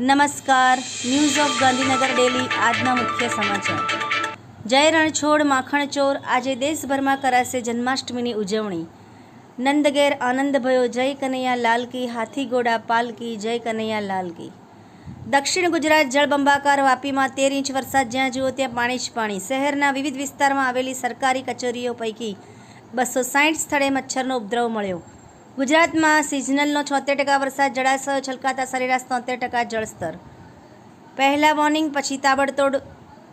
નમસ્કાર. News of Gandhinagar daily આજના મુખ્ય સમાચાર. જય રણછોડ માખણચોર આજે દેશભરમાં કરાશે જન્માષ્ટમીની ઉજવણી. નંદગેર આનંદ ભયો, જય કનૈયા લાલકી હાથીગોડા પાલકી, જય કનૈયા લાલકી. દક્ષિણ ગુજરાત જળબંબાકાર વાપીમાં તેર ઇંચ વરસાદ, જ્યાં જુઓ ત્યાં પાણી જ પાણી. શહેરના વિવિધ વિસ્તારમાં આવેલી સરકારી કચેરીઓ પૈકી બસો સાઠ સ્થળે મચ્છરનો ઉપદ્રવ મળ્યો. ગુજરાતમાં સિઝનલનો છોતેર ટકા વરસાદ, જળાશયો છલકાતા સરેરાશ તોતેર ટકા જળસ્તર. પહેલા વોર્નિંગ પછી તાબડતોડ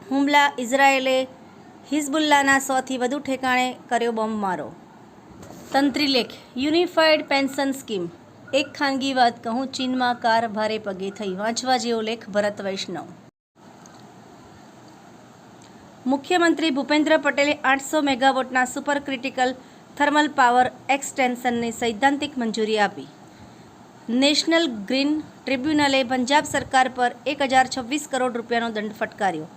હુમલા ઇઝરાયેલે હિઝબુલ્લાના સોથી વધુ ઠેકાણે કર્યો બોમ્બમારો. તંત્રી લેખ, યુનિફાઈડ પેન્શન સ્કીમ. એક ખાનગી વાત કહું, ચીનમાં કાર ભારે પગે થઈ, વાંચવા જેવો લેખ ભરત વૈષ્ણવ. મુખ્યમંત્રી ભૂપેન્દ્ર પટેલે આઠસો મેગાવોટના સુપર ક્રિટિકલ થર્મલ પાવર એક્સટેન્શનને સૈદ્ધાંતિક મંજૂરી આપી. નેશનલ ગ્રીન ટ્રિબ્યુનલે પંજાબ સરકાર પર એક હજાર છવ્વીસ કરોડ રૂપિયાનો દંડ ફટકાર્યો.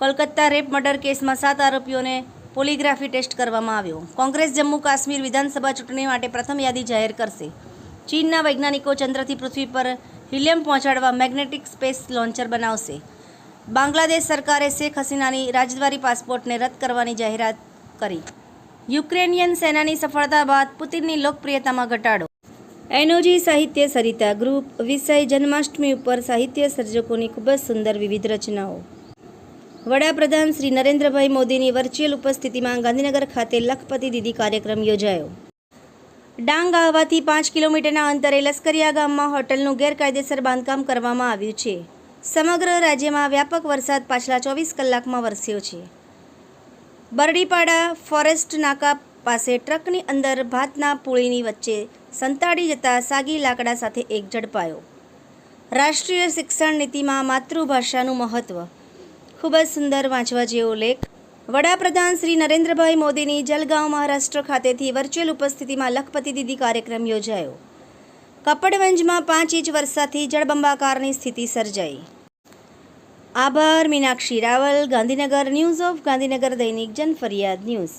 કોલકાતા રેપ મર્ડર કેસમાં સાત આરોપીઓને પોલીગ્રાફી ટેસ્ટ કરવામાં આવ્યો. કોંગ્રેસ જમ્મુ કાશ્મીર વિધાનસભા ચૂંટણી માટે પ્રથમ યાદી જાહેર કરશે. ચીનના વૈજ્ઞાનિકો ચંદ્રથી પૃથ્વી પર હિલિયમ પહોંચાડવા મેગ્નેટિક સ્પેસ લોન્ચર બનાવશે. બાંગ્લાદેશ સરકારે શેખ હસીનાની રાજદ્વારી પાસપોર્ટને રદ કરવાની જાહેરાત કરી. યુક્રેનિયન સેનાની સફળતા બાદ પુતિનની લોકપ્રિયતામાં ઘટાડો. એનઓજી સાહિત્ય સરિતા ગ્રુપ વિષય જન્માષ્ટમી ઉપર સાહિત્ય સર્જકોની ખૂબ જ સુંદર વિવિધ રચનાઓ. વડાપ્રધાન શ્રી નરેન્દ્રભાઈ મોદીની વર્ચ્યુઅલ ઉપસ્થિતિમાં ગાંધીનગર ખાતે લખપતિ દીદી કાર્યક્રમ યોજાયો. ડાંગ આવવાથી પાંચ કિલોમીટરના અંતરે લશ્કરિયા ગામમાં હોટલનું ગેરકાયદેસર બાંધકામ કરવામાં આવ્યું છે. સમગ્ર રાજ્યમાં વ્યાપક વરસાદ પાછલા ચોવીસ કલાકમાં વરસ્યો છે. બરડીપાડા ફોરેસ્ટ નાકા પાસે ટ્રકની અંદર ભાતના પૂળીની વચ્ચે સંતાડી જતા સાગી લાકડા સાથે એક ઝડપાયો. રાષ્ટ્રીય શિક્ષણ નીતિમાં માતૃભાષાનું મહત્ત્વ ખૂબ જ સુંદર વાંચવા જેવો લેખ. વડાપ્રધાન શ્રી નરેન્દ્રભાઈ મોદીની જલગાંવ મહારાષ્ટ્ર ખાતેથી વર્ચ્યુઅલ ઉપસ્થિતિમાં લખપતિ દીદી કાર્યક્રમ યોજાયો. કપડવંજમાં પાંચ ઇંચ વરસાદથી જળબંબાકારની સ્થિતિ સર્જાઈ. આભાર મીનાક્ષી રાવલ ગાંધીનગર ન્યૂઝ ઓફ ગાંધીનગર દૈનિક જન ફરિયાદ ન્યૂઝ.